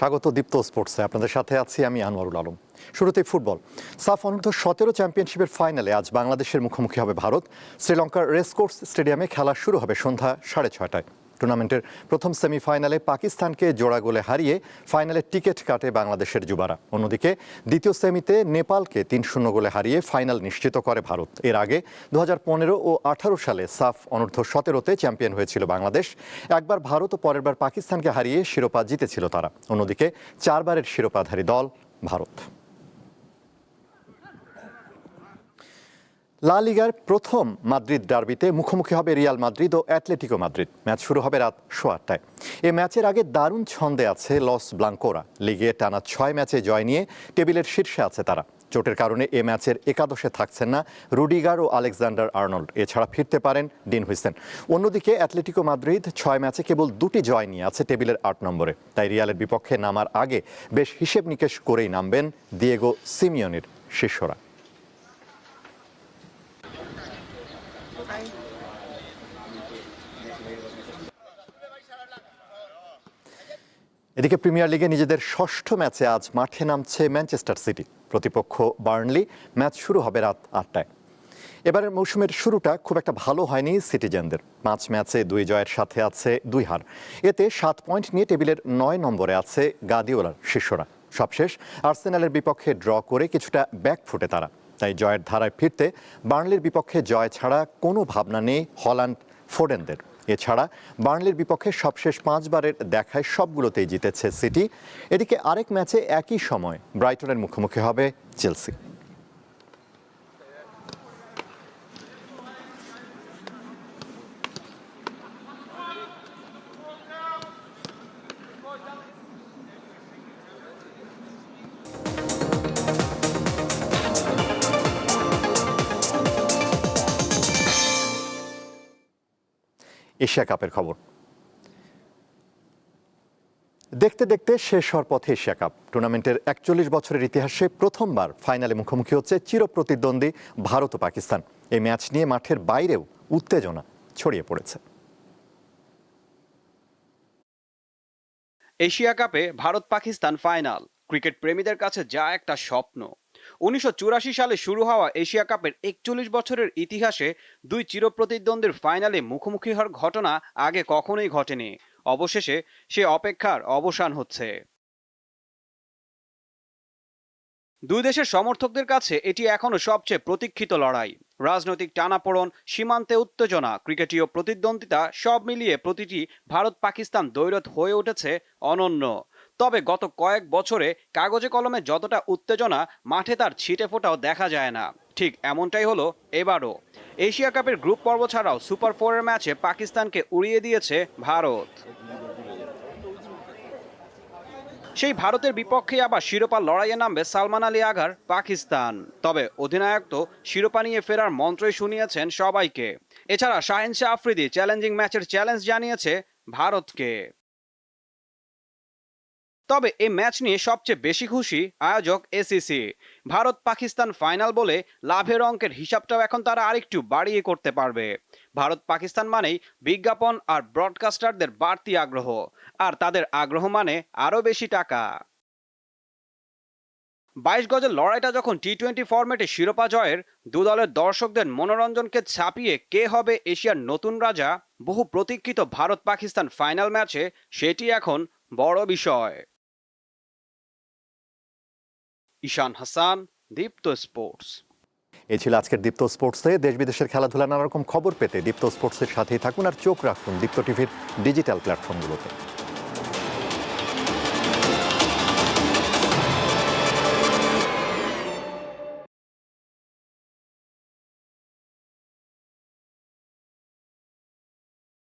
স্বাগত দীপ্ত স্পোর্টসে। আপনাদের সাথে আছি আমি আনোয়ারুল আলম। শুরুতেই ফুটবল। সাফ অনূর্ধ্ব সতেরো চ্যাম্পিয়নশিপের ফাইনালে আজ বাংলাদেশের মুখোমুখি হবে ভারত। শ্রীলঙ্কার রেসকোর্স স্টেডিয়ামে খেলা শুরু হবে সন্ধ্যা সাড়ে ছয়টায়। টুর্নামেন্টের প্রথম সেমিফাইনালে পাকিস্তানকে জোড়া গোলে হারিয়ে ফাইনালে টিকিট কাটে বাংলাদেশের যুবারা। অন্যদিকে, দ্বিতীয় সেমিতে নেপালকে তিন শূন্য গোলে হারিয়ে ফাইনাল নিশ্চিত করে ভারত। এর আগে দু হাজার পনেরো ও আঠারো সালে সাফ অনূর্ধ্ব সতেরোতে চ্যাম্পিয়ন হয়েছিল বাংলাদেশ। একবার ভারত ও পরের বার পাকিস্তানকে হারিয়ে শিরোপা জিতেছিল তারা। অন্যদিকে, চারবারের শিরোপাধারী দল ভারত। লা লিগার প্রথম মাদ্রিদ ডার্বিতে মুখোমুখি হবে রিয়াল মাদ্রিদ ও অ্যাটলেটিকো মাদ্রিদ। ম্যাচ শুরু হবে রাত সোয়া আটটায় এ ম্যাচের আগে দারুণ ছন্দে আছে লস ব্লাঙ্কোরা। লিগে টানা ছয় ম্যাচে জয় নিয়ে টেবিলের শীর্ষে আছে তারা। চোটের কারণে এ ম্যাচের একাদশে থাকছেন না রুডিগার ও আলেকজান্ডার আর্নল্ড। এছাড়া ফিরতে পারেন ডিন হুইসেন। অন্যদিকে অ্যাটলেটিকো মাদ্রিদ ছয় ম্যাচে কেবল দুটি জয় নিয়ে আছে টেবিলের আট নম্বরে। তাই রিয়ালের বিপক্ষে নামার আগে বেশ হিসেব নিকেশ করেই নামবেন দিয়েগো সিমিয়নের শিষ্যরা। এদিকে প্রিমিয়ার লিগে নিজেদের ষষ্ঠ ম্যাচে আজ মাঠে নামছে ম্যানচেস্টার সিটি। প্রতিপক্ষ বার্নলি, ম্যাচ শুরু হবে রাত আটটায়। এবারের মৌসুমের শুরুটা খুব একটা ভালো হয়নি সিটিজেনদের। পাঁচ ম্যাচে দুই জয়ের সাথে আছে দুই হার। এতে সাত পয়েন্ট নিয়ে টেবিলের নয় নম্বরে আছে গাদিওলার শিষ্যরা। সবশেষ, আর্সেনালের বিপক্ষে ড্র করে কিছুটা ব্যাক ফুটে তারা। তাই জয়ের ধারায় ফিরতে বার্নলির বিপক্ষে জয় ছাড়া কোনো ভাবনা নেই হল্যান্ড ফোডেনদের এছাড়া বার্নলির বিপক্ষে সবশেষ পাঁচবারের দেখায় সবগুলোতেই জিতেছে সিটি। এদিকে আরেক ম্যাচে একই সময় ব্রাইটনের মুখোমুখি হবে চেলসি। এশিয়া কাপের খবর। দেখতে দেখতে শেষ হওয়ার পথে এশিয়া কাপ। টুর্নামেন্টের একচল্লিশ বছরের ইতিহাসে প্রথমবার ফাইনালে মুখোমুখি হচ্ছে চিরপ্রতিদ্বন্দ্বী ভারত ও পাকিস্তান। এই ম্যাচ নিয়ে মাঠের বাইরেও উত্তেজনা ছড়িয়ে পড়েছে। এশিয়া কাপে ভারত পাকিস্তান ফাইনাল। ক্রিকেট প্রেমীদের কাছে যা একটা স্বপ্ন। উনিশশো চুরাশি সালে শুরু হওয়া এশিয়া কাপের একচল্লিশ বছরের ইতিহাসে দুই চিরপ্রতিদ্বন্দ্বীর ফাইনালে মুখোমুখি হওয়ার ঘটনা আগে কখনোই ঘটেনি। অবশেষে সে অপেক্ষার অবসান হচ্ছে। দুই দেশের সমর্থকদের কাছে এটি এখনও সবচেয়ে প্রতীক্ষিত লড়াই। রাজনৈতিক টানাপোড়ন, সীমান্তে উত্তেজনা, ক্রিকেটীয় প্রতিদ্বন্দ্বিতা সব মিলিয়ে প্রতিটি ভারত পাকিস্তান দৈরথ হয়ে উঠেছে অনন্য। তবে গত কয়েক বছরে কাগজে কলমে যতটা উত্তেজনা, মাঠে তার ছিটে ফোটাও দেখা যায় না। ঠিক এমনটাই হলো এবারও। এশিয়া কাপের গ্রুপ পর্ব ছাড়াও সুপার ফোরের ম্যাচে পাকিস্তানকে উড়িয়ে দিয়েছে ভারত। সেই ভারতের বিপক্ষে আবার শিরোপা লড়াইয়ে নামবে সালমান আলী আগার পাকিস্তান। তবে অধিনায়ক তো শিরোপা নিয়ে ফেরার মন্ত্রই শুনিয়েছেন সবাইকে। এছাড়া শাহিন শাহ আফ্রিদি চ্যালেঞ্জিং ম্যাচের চ্যালেঞ্জ জানিয়েছে ভারতকে। তবে এই ম্যাচ নিয়ে সবচেয়ে বেশি খুশি আয়োজক এসিসি ভারত পাকিস্তান ফাইনাল বলে লাভের অঙ্কের হিসাবটাও এখন তারা আরেকটু বাড়িয়ে করতে পারবে। ভারত পাকিস্তান মানেই বিজ্ঞাপন আর ব্রডকাস্টারদের বাড়তি আগ্রহ, আর তাদের আগ্রহ মানে আরও বেশি টাকা। বাইশ গজের লড়াইটা যখন টি টোয়েন্টি ফরম্যাটে শিরোপা জয়ের, দু দলের দর্শকদের মনোরঞ্জনকে ছাপিয়ে কে হবে এশিয়ার নতুন রাজা, বহু প্রতীক্ষিত ভারত পাকিস্তান ফাইনাল ম্যাচে সেটি এখন বড় বিষয়। ঈশান হাসান, দীপ্ত স্পোর্টস। এই ছিল আজকের দীপ্ত স্পোর্টসে দেশ বিদেশের খেলাধুলা নানা রকম খবর পেতে দীপ্ত স্পোর্টসের সাথেই থাকুন আর চোখ রাখুন দীপ্ত টিভির ডিজিটাল প্ল্যাটফর্মগুলোতে।